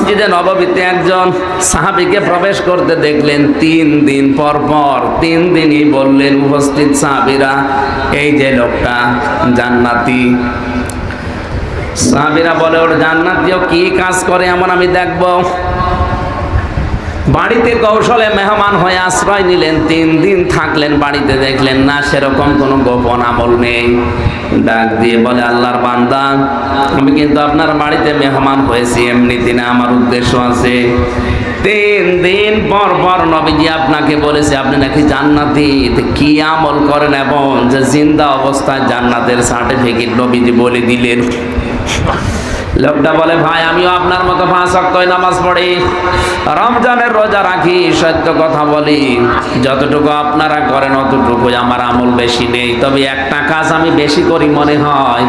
মসজিদে নববীতে একজন সাহাবিকে প্রবেশ করতে দেখলেন। তিন দিন পর পর তিন দিনই বললেন, উপস্থিত সাহাবিরা, এই যে লোকটা জান্নাতি। সাহাবিরা বলে, ওর জান্নাতিও কি কাজ করে এমন আমি দেখব? বাড়িতে কৌশলে মেহমান হয়ে আশ্রয় নিলেন, তিন দিন থাকলেন, বাড়িতে দেখলেন, না, সেরকম কোনো গোপন আমল নেই। ডাক দিয়ে বলে, আল্লাহর বান্দা, আমি কিন্তু আপনার বাড়িতে মেহমান হয়েছি, এমনিতে না, আমার উদ্দেশ্য আছে। তিন দিন পর পর নবীজি আপনাকে বলেছে, আপনি নাকি জান্নাতি? কি আমল করেন এবং যে জিন্দা অবস্থায় জান্নাতের সার্টিফিকেট নবীজি বলে দিলেন? লোকটা বলে, ভাই, আমিও আপনার মতো পাঁচ অক্টয় নামাজ পড়ি। রমজানের রোজা রাখি, সত্য কথা বলি। যতটুকু আপনারা করেন অতটুকু আমার আমল বেশি নেই। তবে একটা কাজ আমি বেশি করি মনে হয়,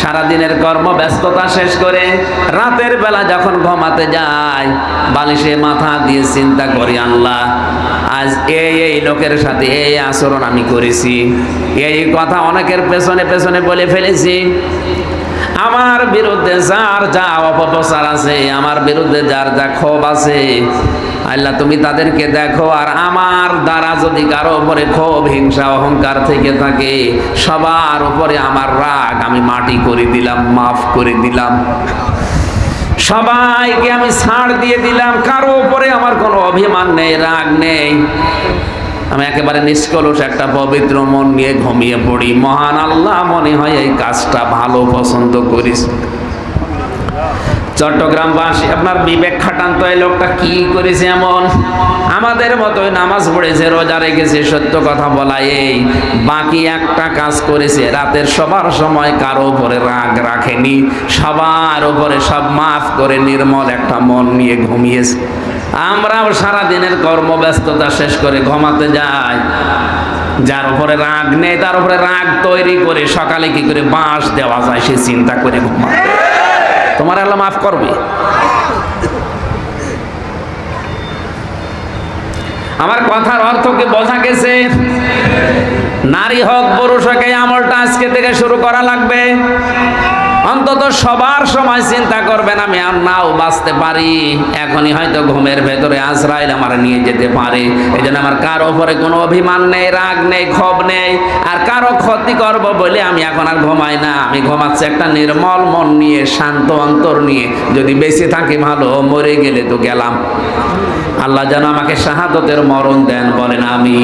সারাদিনের কর্ম ব্যস্ততা শেষ করে রাতের বেলা যখন ঘুমাতে যাই, বালিশে মাথা দিয়ে চিন্তা করি, আল্লাহ, আজ এই এই লোকের সাথে এই আচরণ আমি করেছি। এই কথা অনেকের পেছনে পেছনে বলে ফেলেছি। আমার বিরুদ্ধে যার যা অপপ্রচার আছে, আমার বিরুদ্ধে যার যা ক্ষোভ আছে, আল্লাহ তুমি তাদেরকে দেখো, আর আমার দ্বারা যদি কারও উপরে ক্ষোভ, হিংসা, অহংকার থেকে থাকে, সবার উপরে আমার রাগ আমি মাটি করে দিলাম, মাফ করে দিলাম। সবাইকে আমি ছাড় দিয়ে দিলাম, কারও উপরে আমার কোনো অভিমান নেই, রাগ নেই। আমি একেবারে নিষ্কলুষ, একটা পবিত্র মন নিয়ে ঘুমিয়ে পড়ি। মহান আল্লাহ মনে হয় এই কাজটা ভালো পছন্দ করিস। চট্টগ্রামবাসী, আপনার বিবেক খাটান তো এই লোকটা কি করেছে এমন? আমাদের মতোই নামাজ পড়েছে, রোজা রেখেছে, সত্য কথা বলা এই। বাকি একটা কাজ করেছে, রাতের সবার সময় কারও উপরে রাগ রাখেনি, সবার উপরে সব মাফ করে নির্মল একটা মন নিয়ে ঘুমিয়েছে। আমরাও সারা দিনের কর্মব্যস্ততা শেষ করে ঘুমাতে যাই। যার উপরে রাগ নেই, তার উপরে রাগ তৈরি করে সকালে কি করে বাঁশ দেওয়া যায়, সে চিন্তা করে ঘুমাতে তোমার আল্লাহ মাফ করবে। আমার কথার অর্থ কি বোঝা গেছে? নারী হোক, পুরুষ হোক, এই আমলটা আজকে থেকে শুরু করা লাগবে। অন্তত সবার সময় চিন্তা করবেন, আমি আর নাও বাঁচতে পারি। এখনই হয়তো ঘুমের ভেতরে আজরাইল আমার নিয়ে যেতে পারে। এই জন্য আমার কারও উপরে কোনো অভিমান নেই, রাগ নেই, ক্ষোভ নেই। আর কারও ক্ষতি করব বলে আমি এখন আর ঘুমাই না। আমি ঘুমাচ্ছি একটা নির্মল মন নিয়ে, শান্ত অন্তর নিয়ে। যদি বেঁচে থাকি ভালো, মরে গেলে তো গেলাম। আল্লাহ যেন আমাকে শাহাদতের মরণ দেন, বলেন আমি